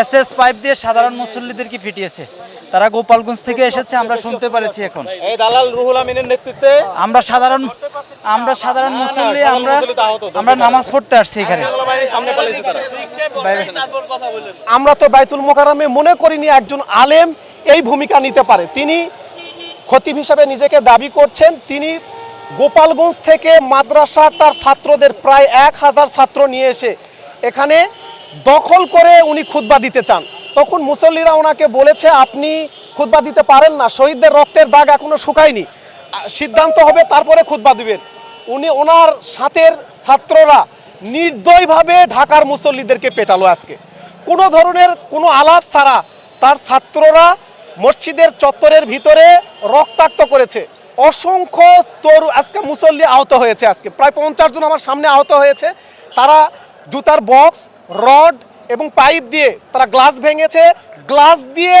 S S pipe দিয়ে সাধারণ মুসল্লিদেরকে ফিটিয়েছে। তারা গোপালগঞ্জ থেকে এসেছে আমরা শুনতে পারেছি এখন। এই দালাল রুহুল আমিনের নেতৃত্বে আমরা সাধারণ আমরা সাধারণ মুসল্লি আমরা আমরা নামাজ পড়তে আসছি এখানে। আমরা তো বাইতুল মোকারমে মনে করিনি একজন আলেম এই ভূমিকা নিতে পারে। তিনি খতিব হিসাবে নিজেকে দাবি করছেন তিনি গোপালগঞ্জ থেকে মাদ্রাসার তার ছাত্রদের প্রায় এক হাজার ছাত্র নিয়ে এসে এখানে দখল করে উনি খুতবা দিতে চান। তখন মুসল্লিরা ওনাকে বলেছে, আপনি খুতবা দিতে পারেন না, শহীদদের রক্তের দাগ এখনও শুকায়নি। সিদ্ধান্ত হবে, তারপরে খুতবা দিবেন। উনি ওনার সাথের ছাত্ররা নির্দয়ভাবে ঢাকার মুসল্লিদেরকে পেটালো আজকে। কোনো ধরনের কোনো আলাপ ছাড়া তার ছাত্ররা মসজিদের চত্বরের ভিতরে রক্তাক্ত করেছে। অসংখ্য তরু আজকে মুসল্লি আহত হয়েছে আজকে। প্রায় পঞ্চাশ জন আমার সামনে আহত হয়েছে। তারা জুতার বক্স রড এবং পাইপ দিয়ে তারা গ্লাস ভেঙেছে। গ্লাস দিয়ে